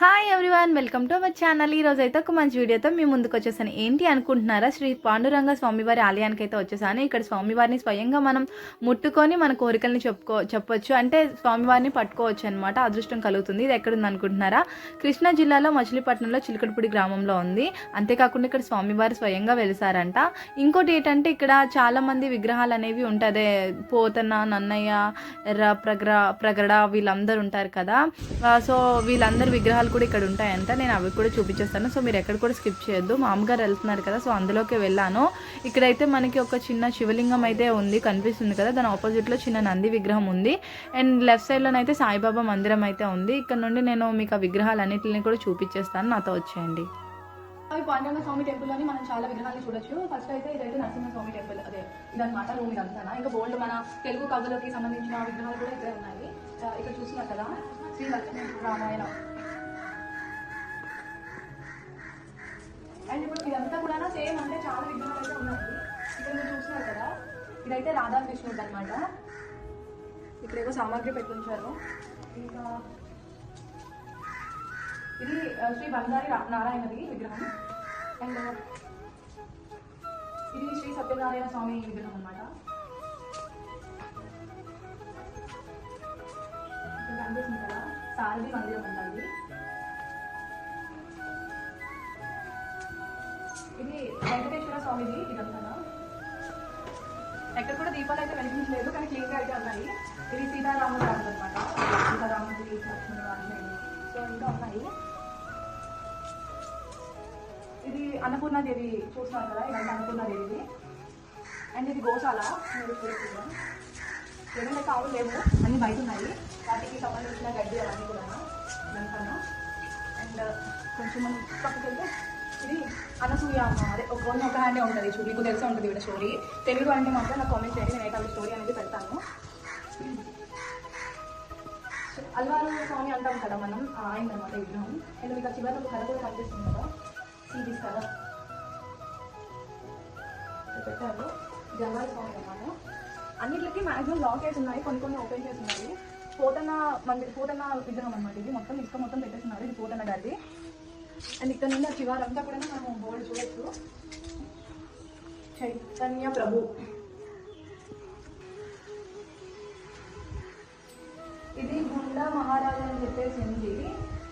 Hi everyone welcome to our channel ఈ రోజు అయితే ఒక మంచి వీడియోతో మీ ముందుకు వచ్చేసాను. ఏంటి అనుకుంటున్నారా? శ్రీ పాండురంగ స్వామివారి ఆలయానికి అయితే వచ్చేసాను. ఇక్కడ స్వామివారిని స్వయంగా మనం ముట్టుకొని మన కోరికల్ని చెప్పుకో చెప్పొచ్చు. అంటే స్వామివారిని పట్టుకోవచ్చు అనమాట అదృష్టం కలుగుతుంది. ఇది ఎక్కడుంది అనుకుంటున్నారా? కృష్ణా జిల్లాలో మచిలీపట్నంలో చిలకడపూడి గ్రామంలో ఉంది. అంతేకాకుండా ఇక్కడ స్వామివారు స్వయంగా వెలిసారంట. ఇంకోటి ఏంటంటే ఇక్కడ చాలామంది విగ్రహాలు అనేవి ఉంటుంది. పోతన నన్నయ్య ఎర్ర ప్రగర ప్రగడ వీళ్ళందరూ ఉంటారు కదా. సో వీళ్ళందరూ విగ్రహాలు కూడా ఇక్కడ ఉంటాయంట. నేను అవి కూడా చూపించేస్తాను. సో మీరు ఎక్కడ కూడా స్కిప్ చేయొద్దు. మామగారు వెళ్తున్నారు కదా సో అందులోకి వెళ్ళాను. ఇక్కడైతే మనకి ఒక చిన్న శివలింగం అయితే ఉంది కనిపిస్తుంది కదా. దాని ఆపోజిట్లో చిన్న నంది విగ్రహం ఉంది. అండ్ లెఫ్ట్ సైడ్లోనైతే సాయిబాబా మందిరం అయితే ఉంది. ఇక్కడ నుండి నేను మీకు ఆ విగ్రహాలన్నింటిని కూడా చూపించేస్తాను. నాతో వచ్చేయండి. అవి పాండురంగ స్వామి టెంపుల్ అని మనం చాలా విగ్రహాలు చూడొచ్చు. ఫస్ట్ అయితే ఇదైతే నరసింహస్వామి టెంపుల్ అదే ఇదన్నమాట రూమ్ ఇదంతా ఇంకా బోల్డ్ మన తెలుగు కవులకి సంబంధించిన విగ్రహాలు కూడా ఇక్కడ ఉన్నాయి. ఇక్కడ చూస్తున్నారు కదా శ్రీ లక్ష్మీ రామాయణం అండ్ ఇప్పుడు ఇదంతా కూడా సేమ్ అంటే చాలా విగ్రహాలు అయితే ఉన్నాయి. ఇక్కడ మీరు చూస్తున్నారు కదా ఇదైతే రాధా కృష్ణుడు అనమాట ఇక్కడ ఏదో సామాగ్రి పెట్టించారు. ఇంకా ఇది శ్రీ బంగారి నారాయణది విగ్రహం. అండ్ ఇది శ్రీ సత్యనారాయణ స్వామి విగ్రహం అనమాట కనిపిస్తుంది కదా సారథి మందిరం ఉంటుంది స్వామిది ఇదంతా ఎక్కడ కూడా దీపాలు అయితే వెలిగించలేదు కానీ క్లీన్గా అయితే ఉన్నాయి. ఇది సీతారాముడు అనమాట సీతారాముడి లక్ష్మణి వారి సో ఇంకా ఉన్నాయి. ఇది అన్నపూర్ణాదేవి చూస్తున్నారు కదా? ఇదంతా అన్నపూర్ణాదేవిది అండ్ ఇది గోశాల. మీరు చూస్తున్నాం ఏమైనా కావులు లేవు. అన్ని బయట ఉన్నాయి. వాటికి సంబంధించిన గడ్డి అవన్నీ కూడా ఇదంతా అండ్ కొంచెం మనం పక్కకెళ్తే ఇది అనసూయ అమ్మ అదే ఒక వన్ ఒక హ్యాండే ఉంటుంది. చూడు మీకు తెలిసే ఉంటుంది ఇక్కడ స్టోరీ తెలుగు అంటే మాత్రం నాకు కామెంట్ చేయండి. నేను అయితే స్టోరీ అనేది పెడతాను. అల్వారు స్వామి అంటాం కదా మనం ఆయన అనమాట విగ్రహం. నేను మీకు చివరి ఒక కథ కూడా కనిపిస్తుంది కదా? సీరీస్ కదా పెట్టారు. ఇది స్వామి అనమాట అన్నిటికి మాక్సిమం లాక్ ఉన్నాయి. కొన్ని కొన్ని ఓపెన్ చేసి ఉన్నాయి. పోతన మంది పోతన విగ్రహం అనమాట ఇది. మొత్తం ఇసుక మొత్తం పెట్టేస్తున్నారు. ఇది పోతన గారిది అండ్ ఇక్కడ నుండి ఆ చివారంతా కూడా మనం బోర్డు చూడొచ్చు. చైతన్య ప్రభు. ఇది గుండా మహారాజా అని చెప్పేసి ఉంది.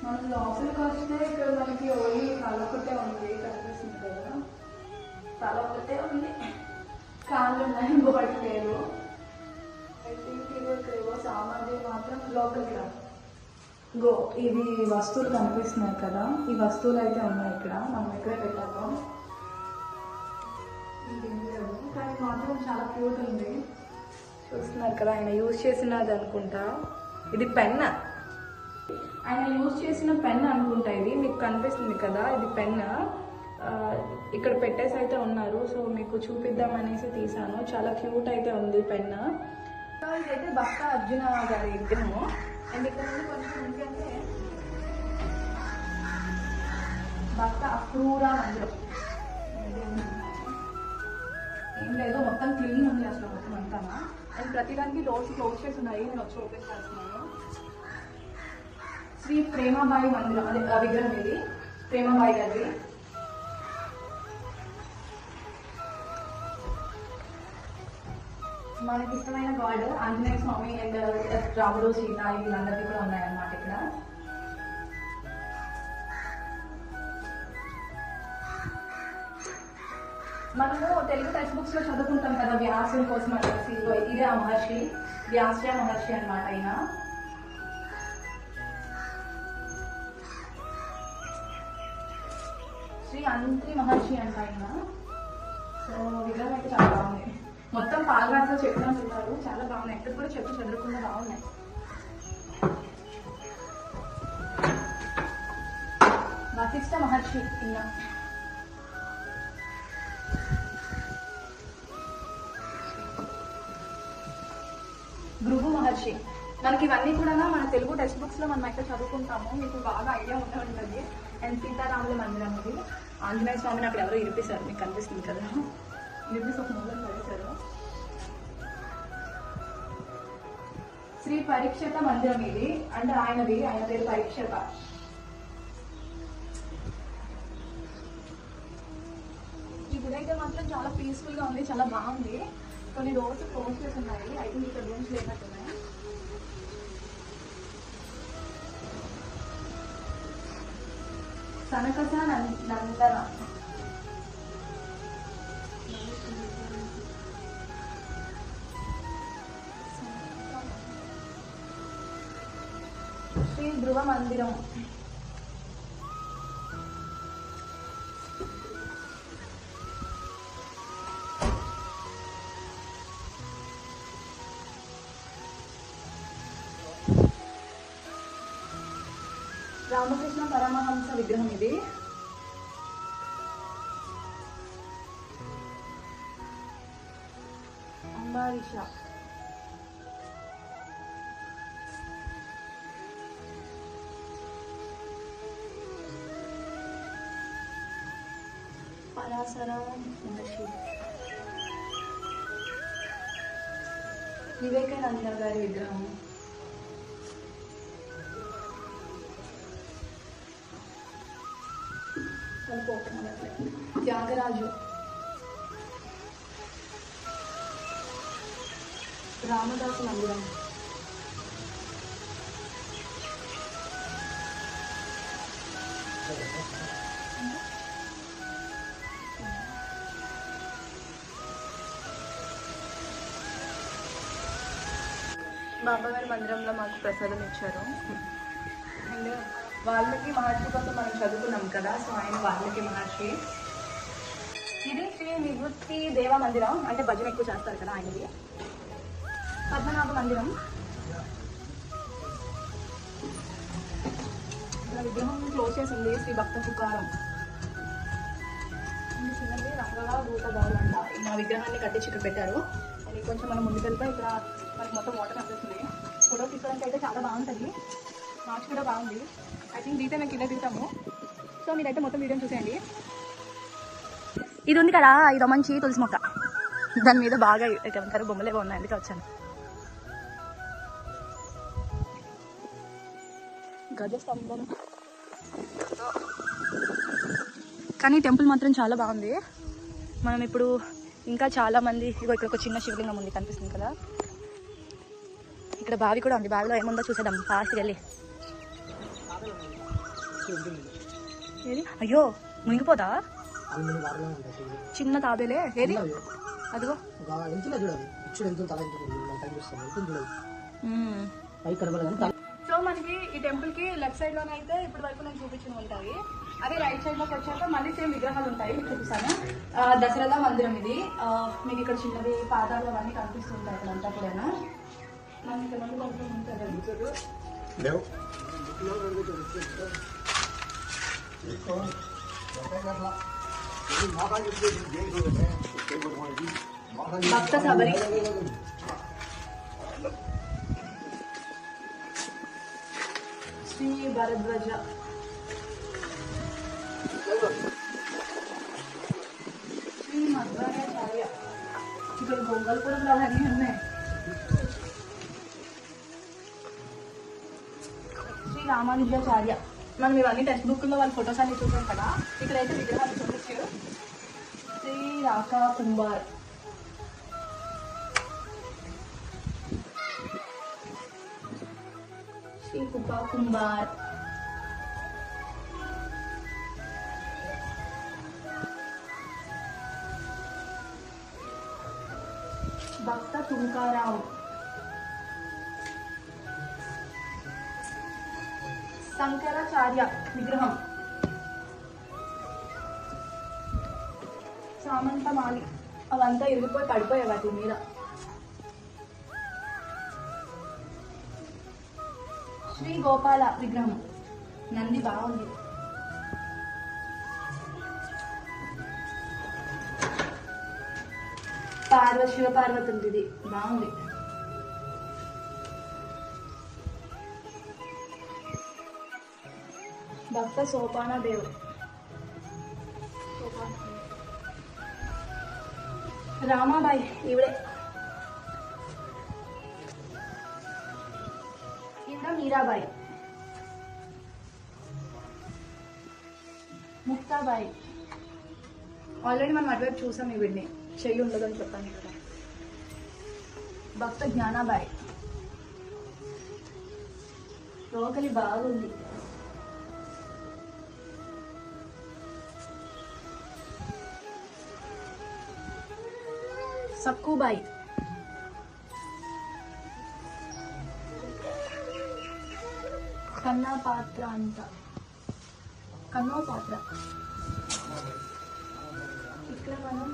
మనం లోపలికి వస్తే ఇక్కడ మనకి ఓన్లీ తల ఉంది కనిపిస్తుంది కదా. తల ఒకటే ఉంది. కాళ్ళు ఉన్నాయి బాడీ లేదు ఐ థింక్ ఇది ఇక్కడ ఏవో సామాగ్రి మాత్రం లోపలికి రాదు గో ఇవి వస్తువులు కనిపిస్తున్నాయి కదా ఈ వస్తువులు అయితే ఉన్నాయి ఇక్కడ మనం ఎక్కడే పెట్టాము కానీ మాత్రం చాలా క్యూట్ ఉంది. చూస్తున్నారు కదా ఆయన యూజ్ చేసినది అనుకుంటా. ఇది పెన్ ఆయన యూజ్ చేసిన పెన్ అనుకుంటా ఇది మీకు కనిపిస్తుంది కదా ఇది పెన్ ఇక్కడ పెట్టేసి అయితే ఉన్నారు సో మీకు చూపిద్దాం అనేసి తీసాను. చాలా క్యూట్ అయితే ఉంది పెన్ ఇదైతే భక్త అర్జున గారి విగ్రహము. అండ్ ఇక్కడ నుండి కొంచెం ఉంది అంటే భక్త అక్రూరా మందిరం. ఏం లేదు మొత్తం క్లీన్ ఉంది అసలు మొత్తం అంతా. అండ్ ప్రతిదానికి డోర్స్ క్లోజ్ చేసి ఉన్నాయి నేను వచ్చి ఓపెన్ చేస్తున్నాను. శ్రీ ప్రేమాబాయి మందిరం అదే విగ్రహం ఇది ప్రేమాబాయి గారి మనకి ఇష్టమైన గాడ్ ఆంజనేయ స్వామి అండ్ రాముడు సీత వీళ్ళందరికీ కూడా ఉన్నాయన్నమాట ఇక్కడ. మనము తెలుగు టెక్స్ట్ బుక్స్లో చదువుకుంటాం కదా వ్యాసుల కోసం అనేసి ఇదిగో ఇదే ఆ మహర్షి వ్యాస మహర్షి అన్నమాట ఆయన శ్రీ అంత్రి మహర్షి అంట ఆయన సో విగ్రహం అయితే చాలా మొత్తం పాలరాజులో చెట్లు అంటున్నారు చాలా బాగున్నాయి. ఎక్కడ కూడా చెట్లు చెదరకుండా బాగున్నాయి. వశిష్ఠ మహర్షి ఇంకా భృగు మహర్షి. మనకి ఇవన్నీ కూడా మన తెలుగు టెక్స్ట్ బుక్స్లో మనం అయితే చదువుకుంటాము. మీకు బాగా ఐడియా ఉండే ఉంటుంది. అండ్ సీతారాముల మందిరం అది. ఆంజనేయ స్వామిని అక్కడ ఎవరో ఇరిపిస్తారు మీకు కనిపిస్తుంది కదా. శ్రీ పరీక్షత మందిరం ఇది. అంటే ఆయనది ఆయన పేరు పరీక్షత. ఈ గుడి అయితే మాత్రం చాలా పీస్ఫుల్గా ఉంది చాలా బాగుంది. కొన్ని రోజు క్లోజ్ చేసి ఉన్నాయి. ఐ థింక్ ఇక్కడ రూమ్స్ లేనట్టున్నాయి. సనకస నందన. శ్రీ ధ్రువ మందిరం రామకృష్ణ పరమహంస విగ్రహం ఇది అంబారీష పరాశర మహర్షి వివేకానంద గారి విగ్రహం త్యాగరాజు రామదాసు మందిరం బాబాగారి మందిరంలో మాకు ప్రసాదం ఇచ్చారు. అండ్ వాళ్ళకి మహర్షి కోసం మనం చదువుకున్నాం కదా సో ఆయన వాళ్ళకి మహర్షి. ఇది శ్రీ నివృత్తి దేవ మందిరం. అంటే భజన ఎక్కువ చేస్తారు కదా ఆయనది. పద్మనాభ మందిరం. విగ్రహం క్లోజ్ చేసింది శ్రీ భక్త సుకారం చిన్నది రంగలా భూత అంట. మా విగ్రహాన్ని కట్టించి ఇక్కడ పెట్టారు. అది కొంచెం మనం ముందుకెళ్తే ఇక్కడ మనకి మొత్తం వాటర్ కనిపిస్తుంది ఫోటో తీసుకోవడానికి అయితే చాలా బాగుంటుంది. మార్క్స్ కూడా బాగుంది. ఐ థింక్ దీతే మేము కింద దిగుతాము సో మీరైతే మొత్తం వీడియో చూసేయండి. ఇది ఉంది కదా ఇది మంచి తులసి మొక్క. దాని మీద బాగా ఏమంటారు బొమ్మలే బాగున్నాయి అందుకే వచ్చాను. గజ స్తంభం. కానీ టెంపుల్ మాత్రం చాలా బాగుంది. మనం ఇప్పుడు ఇంకా చాలామంది ఇగో ఇక్కడ ఒక చిన్న శివలింగం ఉంది కనిపిస్తుంది కదా. ఇక్కడ బావి కూడా ఉంది. బావిలో ఏముందో చూసేద్దాం. ఫాస్ట్కి వెళ్ళి. అయ్యో మునిగిపోదా? చిన్న తాబేలే. ఏది? అదిగో. సో మనకి ఈ టెంపుల్కి లెఫ్ట్ సైడ్లోనే అయితే ఇప్పటి వరకు నేను చూపించిన ఉంటాయి అదే రైట్ సైడ్లోకి వచ్చాక మళ్ళీ సేమ్ విగ్రహాలు ఉంటాయి. మీకు చూపిస్తాను దసరా మందిరం ఇది. మీకు ఇక్కడ చిన్నవి పాదాలు అవన్నీ కనిపిస్తుంటాయి ఇక్కడ అంతా కూడా మనకి ఇక్కడ నుండి కొంచెం ఉంటుంది భక్త సబరి శ్రీ భరద్వాజ రామానుజాచార్య మనం ఇవన్నీ టెక్స్ట్ బుక్లో వాళ్ళ ఫొటోస్ అన్ని చూసాం కదా. ఇక్కడైతే విగ్రహాలు చూపించారు శ్రీ రాకా కుంభార్. శ్రీ కుప్పా కుంభార్. భక్త తుంకారావు శంకరాచార్య విగ్రహం. సామంతమాలి. అవంతా ఇరిగిపోయి పడిపోయాయి వాటి మీద. శ్రీ గోపాల విగ్రహం. నంది బాగుంది. పార్వ శివ పార్వతి ఉంది ఇది. బాగుంది. భక్త సోపాన దేవుడు రామాబాయి ఈవిడే. ఈవిడ మీరాబాయి. ముక్తాబాయి. ఆల్రెడీ మనం అటువైపు చూసాం ఈ వీడిని చెయ్యి ఉండదని చెప్పాను ఇక్కడ భక్త జ్ఞానాబాయి. రోకలి బాగుంది. సక్కుబాయి కన్నా పాత్ర అంట కన్నో పాత్ర ఇక్కడ మనం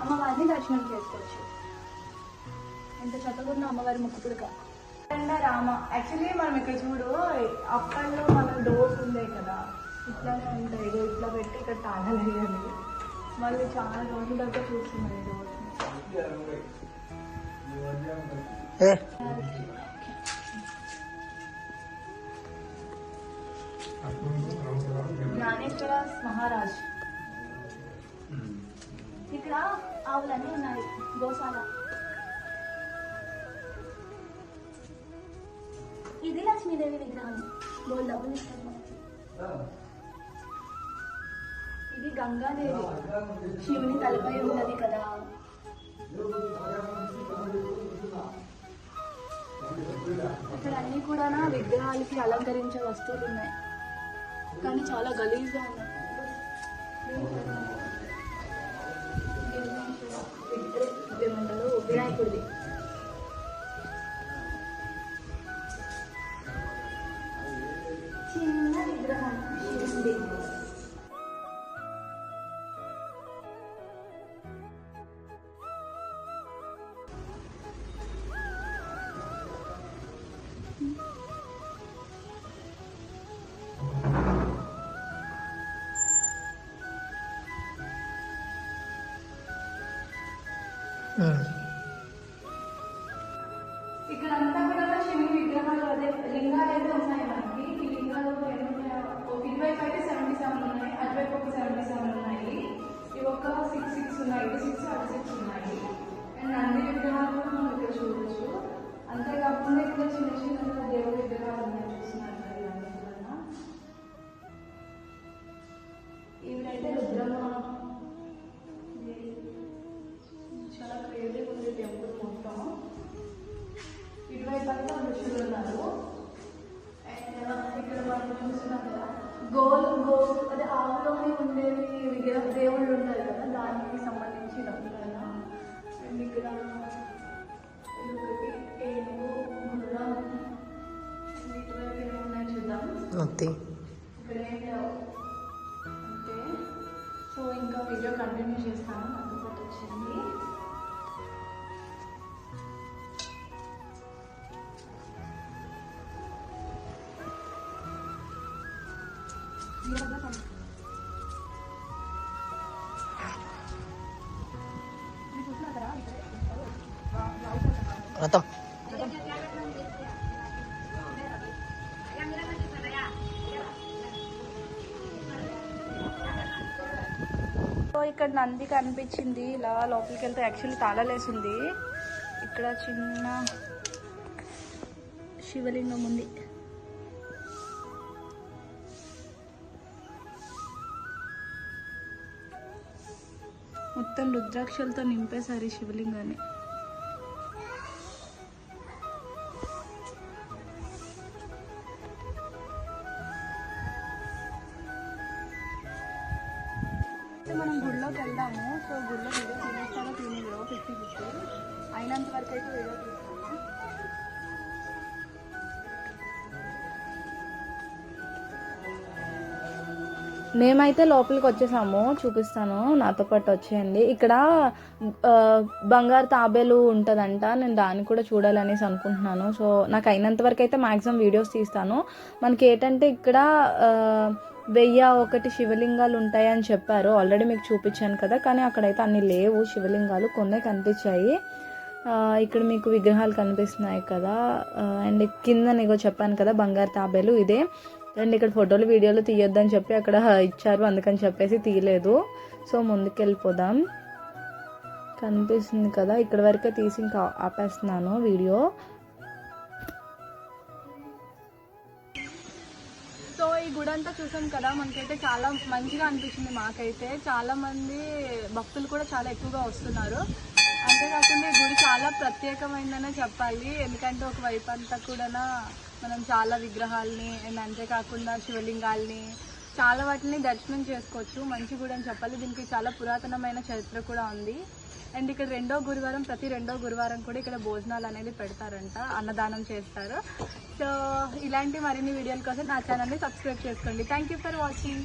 అమ్మవారిని దర్శనం చేసుకోవచ్చు. ఎంత చక్కగా అమ్మవారి ముక్కుపుడుక రామ. యాక్చువల్లీ మనం ఇక్కడ చూడు అప్పట్లో మన డోర్స్ ఉండే కదా. ఇట్లానే ఉంటాయి. ఇట్లా పెట్టి ఇక్కడ తాళాలు వేయాలి. మళ్ళీ చాలా రోజుల దాకా చూస్తున్నారు డోర్స్ డోర్స్ ఏ జ్ఞానేశ్వర మహారాజ్ ఇక్కడ ఆవులన్నీ ఉన్నాయి గోశాల ఇది లక్ష్మీదేవి విగ్రహం బోల్ డబ్బులు ఇస్తారు మనకి. ఇది గంగాదేవి శివుని తలపై ఉన్నది కదా ఇక్కడ అన్ని కూడా విగ్రహాలకి అలంకరించే వస్తువులు ఉన్నాయి. కానీ చాలా గలీజ్గా ఉన్నాయి. ఇక్కడ అంతా కూడా శివుని విగ్రహాలు అదే లింగాలు అయితే ఉన్నాయి మనకి. ఈ లింగాలు ఒక ఇటువైపు అయితే సెవెంటీ సెవెన్ ఉన్నాయి అటువైపు ఒక సెవెంటీ సెవెన్ ఉన్నాయి. ఇవి ఒక సిక్స్ సిక్స్ ఉన్నాయి ఇటు సిక్స్ అటు సిక్స్ ఉన్నాయి. అండ్ నంది విగ్రహాలు కూడా మనం ఇక్కడ చూడొచ్చు. అంతేకాకుండా ఇక్కడ చిన్న చిన్న దేవుడి ఇటువైపు ఋషులు ఉన్నారు. అండ్ ఇక్కడ మనం చూస్తున్నాం కదా గోల్ గోల్ అదే ఆవులోనే ఉండేవి విగ్రహ దేవుళ్ళు ఉంటారు కదా దానికి సంబంధించి డబ్బులైనా అండ్ ఇక్కడ ఏనుగు గుర్రం అండ్ ఇటువైపు ఏమున్నాయి చూద్దాం అంతే ఇక్కడ ఏం లేవు అంతే సో ఇంకా వీడియో కంటిన్యూ చేస్తాను నాకు పాటు వచ్చింది మొత్తం సో ఇక్కడ నంది కనిపించింది. ఇలా లోపలికి వెళ్తే యాక్చువల్లీ తాళలేసింది. ఇక్కడ చిన్న శివలింగం ఉంది. మొత్తం రుద్రాక్షలతో నింపేశారు ఈ శివలింగాన్ని. మేమైతే లోపలికి వచ్చేసాము చూపిస్తాను. నాతో పాటు వచ్చేయండి. ఇక్కడ బంగారు తాబేలు ఉంటుందంట. నేను దాన్ని కూడా చూడాలనేసి అనుకుంటున్నాను. సో నాకు అయినంత వరకు అయితే మ్యాక్సిమం వీడియోస్ తీస్తాను. మనకి ఏంటంటే ఇక్కడ వెయ్యి ఒకటి శివలింగాలు ఉంటాయని చెప్పారు. ఆల్రెడీ మీకు చూపించాను కదా. కానీ అక్కడైతే అన్ని లేవు. శివలింగాలు కొన్నే కనిపించాయి. ఇక్కడ మీకు విగ్రహాలు కనిపిస్తున్నాయి కదా. అండ్ కింద నీకు చెప్పాను కదా బంగారు తాబేలు ఇదే. అండ్ ఇక్కడ ఫోటోలు వీడియోలు తీయొద్దని చెప్పి అక్కడ ఇచ్చారు. అందుకని చెప్పేసి తీయలేదు. సో ముందుకు వెళ్ళిపోదాం కనిపిస్తుంది కదా ఇక్కడ వరకే తీసి ఇంకా ఆపేస్తున్నాను వీడియో. సో ఈ గుడి అంతా చూసాం కదా మనకైతే చాలా మంచిగా అనిపించింది మాకైతే. చాలా మంది భక్తులు కూడా చాలా ఎక్కువగా వస్తున్నారు. అంతేకాకుండా ఈ గుడి చాలా ప్రత్యేకమైందనే చెప్పాలి. ఎందుకంటే ఒక వైపు అంతా కూడా మనం చాలా విగ్రహాలని అండ్ అంతేకాకుండా శివలింగాల్ని చాలా వాటిని దర్శనం చేసుకోవచ్చు. మంచి గుడి అని చెప్పాలి. దీనికి చాలా పురాతనమైన చరిత్ర కూడా ఉంది. అండ్ ఇక్కడ రెండో గురువారం ప్రతి రెండో గురువారం కూడా ఇక్కడ భోజనాలు అనేది పెడతారంట. అన్నదానం చేస్తారు. సో ఇలాంటి మరిన్ని వీడియోల కోసం నా ఛానల్ని సబ్స్క్రైబ్ చేసుకోండి. Thank you for watching